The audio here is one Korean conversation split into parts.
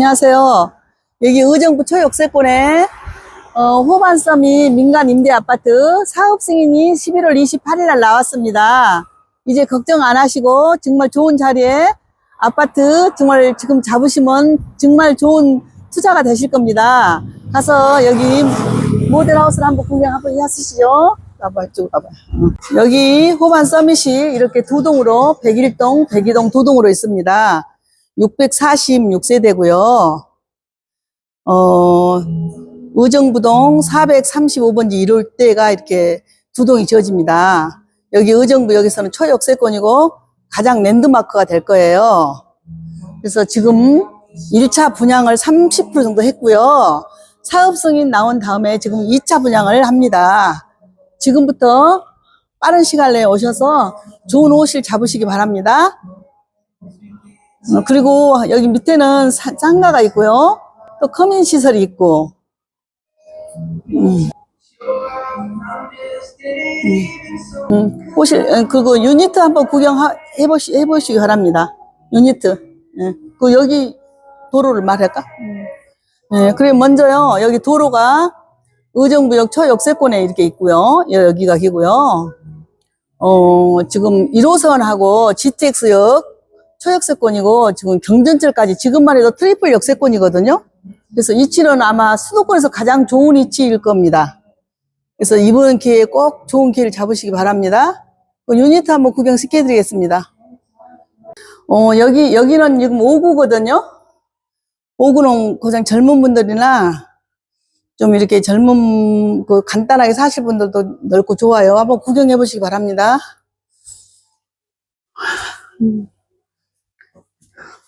안녕하세요. 여기 의정부 초역세권에 어, 호반섬이 민간 임대 아파트 사업 승인이 11월 28일 날 나왔습니다. 이제 걱정 안 하시고 정말 좋은 자리에 아파트 정말 지금 잡으시면 정말 좋은 투자가 되실 겁니다. 가서 여기 모델하우스를 한번 구경 한번 하시죠. 가봐, 이쪽으로 가봐. 여기 호반 서밋이 이렇게 두 동으로 101동, 102동 두 동으로 있습니다. 646세대고요. 어, 의정부동 435번지 1홀대가 이렇게 두 동이 지어집니다. 여기 의정부 여기서는 초역세권이고 가장 랜드마크가 될 거예요. 그래서 지금 1차 분양을 30% 정도 했고요. 사업 승인 나온 다음에 지금 2차 분양을 합니다. 지금부터 빠른 시간 내에 오셔서 좋은 옷을 잡으시기 바랍니다. 어, 그리고 여기 밑에는 사- 상가가 있고요. 또 커뮤니 시설이 있고. 음. 음. 음. 어, 그거 유니트 한번 구경해 보시, 해보시기 바랍니다. 유니트. 예. 그 여기 도로를 말할까? 예, 그래, 먼저요. 여기 도로가 의정부역 초역세권에 이렇게 있고요. 여기가 기고요. 어, 지금 1호선하고 GTX역 초역세권이고 지금 경전철까지 지금만 해도 트리플 역세권이거든요. 그래서 위치는 아마 수도권에서 가장 좋은 위치일 겁니다. 그래서 이번 기회에 꼭 좋은 기회를 잡으시기 바랍니다. 그 유니트 한번 구경시켜 드리겠습니다. 어, 여기, 여기는 지금 5구거든요. 5구는 가장 젊은 분들이나 좀 이렇게 젊은, 그 간단하게 사실 분들도 넓고 좋아요. 한번 구경해 보시기 바랍니다.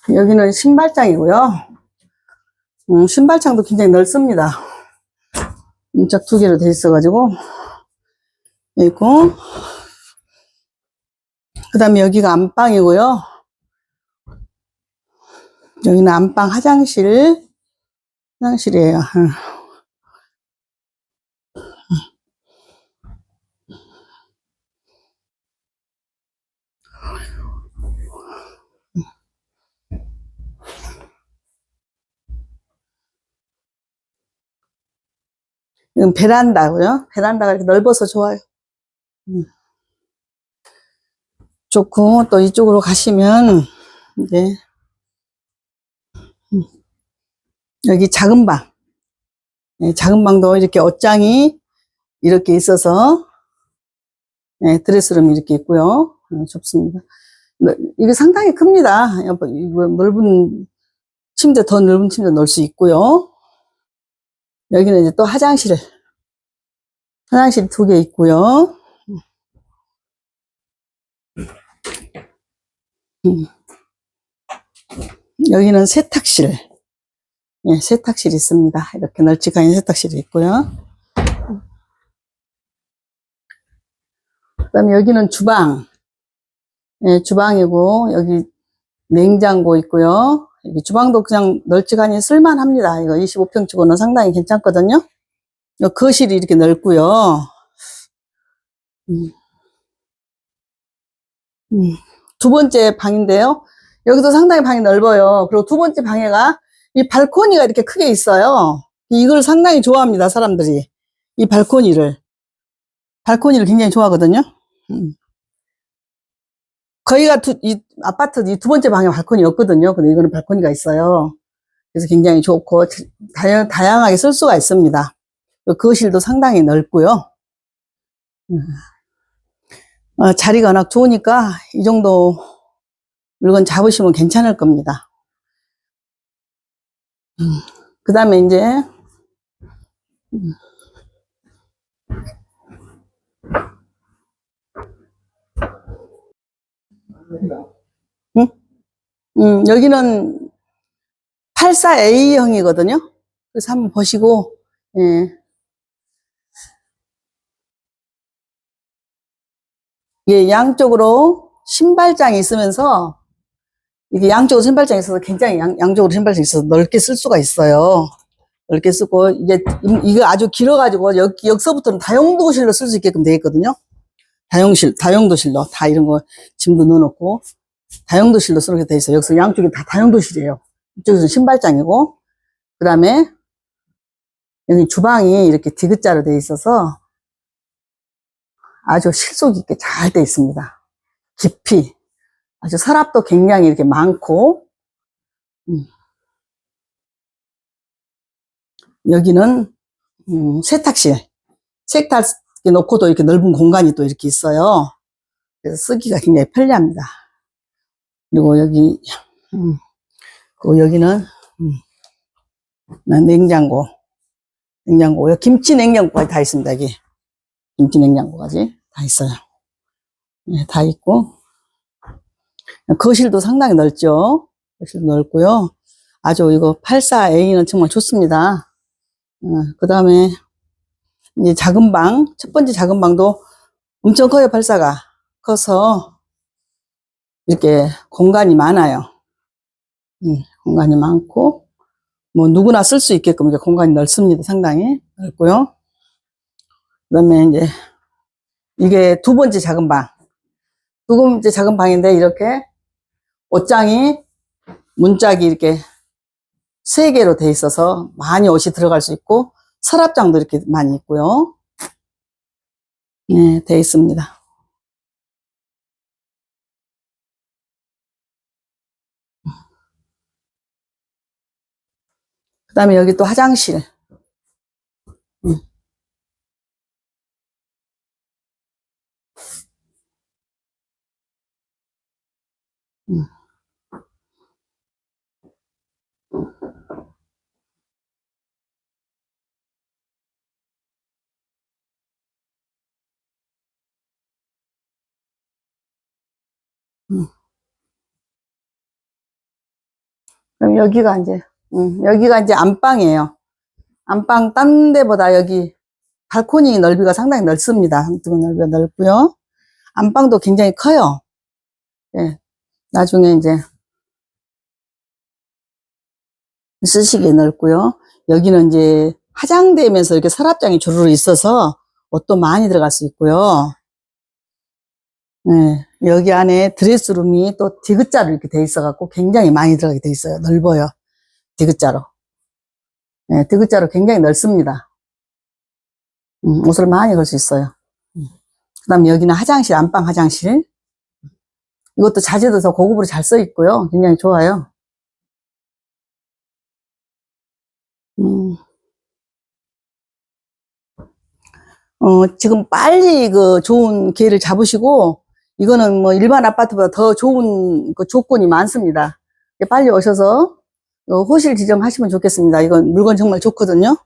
여기는 신발장이고요. 음, 신발장도 굉장히 넓습니다. 문짝 두 개로 돼 있어가지고 있고 그 다음에 여기가 안방이고요. 여기는 안방 화장실 화장실이에요. 이건 베란다고요. 베란다가 이렇게 넓어서 좋아요. 음. 좋고 또 이쪽으로 가시면 이제 음. 여기 작은 방, 예, 작은 방도 이렇게 옷장이 이렇게 있어서 예, 드레스룸이 이렇게 있고요. 예, 좁습니다. 너- 이게 상당히 큽니다. 이거 넓은 침대 더 넓은 침대 넣을 수 있고요. 여기는 이제 또 화장실. 화장실 두 개 있고요. 음. 여기는 세탁실. 예, 세탁실 있습니다. 이렇게 널찍한 세탁실이 있고요. 그 다음에 여기는 주방. 예, 주방이고, 여기 냉장고 있고요. 여기 주방도 그냥 널찍하니 쓸만합니다. 이거 25평 치고는 상당히 괜찮거든요. 요 거실이 이렇게 넓고요. 음. 음. 두 번째 방인데요. 여기도 상당히 방이 넓어요. 그리고 두 번째 방에가 이 발코니가 이렇게 크게 있어요. 이걸 상당히 좋아합니다, 사람들이. 이 발코니를. 발코니를 굉장히 좋아하거든요. 음. 거기가 두, 이 아파트 이 두 번째 방에 발코니 없거든요. 근데 이거는 발코니가 있어요. 그래서 굉장히 좋고 다양, 다양하게 쓸 수가 있습니다. 그 거실도 상당히 넓고요. 음. 어, 자리가 워낙 좋으니까 이 정도 물건 잡으시면 괜찮을 겁니다. 그 다음에 이제 음. 응? 음, 여기는 84A형이거든요. 그래서 한번 보시고, 예. 예, 양쪽으로 신발장이 있으면서, 이게 양쪽으로 신발장이 있어서 굉장히 양, 양쪽으로 신발장이 있어서 넓게 쓸 수가 있어요. 넓게 쓰고, 이제, 이- 이거 아주 길어가지고, 여, 여기서부터는 다용도실로 쓸 수 있게끔 되어 있거든요. 다용실, 다용도실로 다 이런 거 짐도 넣어놓고, 다용도실로 쓰게 돼 있어요. 여기서 양쪽이 다 다용도실이에요. 이쪽에서 신발장이고, 그 다음에 여기 주방이 이렇게 디귿자로 되어 있어서 아주 실속 있게 잘 되어 있습니다. 깊이. 아주 서랍도 굉장히 이렇게 많고, 음. 여기는, 음, 세탁실. 세탁기 놓고도 이렇게 넓은 공간이 또 이렇게 있어요. 그래서 쓰기가 굉장히 편리합니다. 그리고 여기, 음, 그리고 여기는, 음, 냉장고. 냉장고. 김치 냉장고까지 다 있습니다, 여기. 김치 냉장고까지 다 있어요. 네, 다 있고. 거실도 상당히 넓죠. 거실도 넓고요. 아주 이거 84A는 정말 좋습니다. 그 다음에 이제 작은 방, 첫 번째 작은 방도 엄청 커요, 84가. 커서 이렇게 공간이 많아요. 음, 공간이 많고, 뭐 누구나 쓸 수 있게끔 이렇게 공간이 넓습니다. 상당히 넓고요. 그 다음에 이제 이게 두 번째 작은 방. 두 번째 작은 방인데 이렇게 옷장이 문짝이 이렇게 세 개로 돼 있어서 많이 옷이 들어갈 수 있고 서랍장도 이렇게 많이 있고요. 네, 돼 있습니다. 그 다음에 여기 또 화장실. 그럼 여기가 이제, 음, 여기가 이제 안방이에요. 안방 딴 데보다 여기 발코니 넓이가 상당히 넓습니다. 넓이가 넓고요. 안방도 굉장히 커요. 예. 나중에 이제 쓰시기에 넓고요. 여기는 이제 화장대면서 이렇게 서랍장이 주르르 있어서 옷도 많이 들어갈 수 있고요. 네, 여기 안에 드레스룸이 또 디귿자로 이렇게 돼 있어갖고 굉장히 많이 들어가게 돼 있어요. 넓어요. 디귿자로. 네, 디귿자로 굉장히 넓습니다. 음, 옷을 많이 걸 수 있어요. 그 다음에 여기는 화장실, 안방 화장실. 이것도 자재도 더 고급으로 잘 써 있고요. 굉장히 좋아요. 음. 어, 지금 빨리 그 좋은 기회를 잡으시고, 이거는 뭐 일반 아파트보다 더 좋은 그 조건이 많습니다. 빨리 오셔서 어, 호실 지정하시면 좋겠습니다. 이건 물건 정말 좋거든요.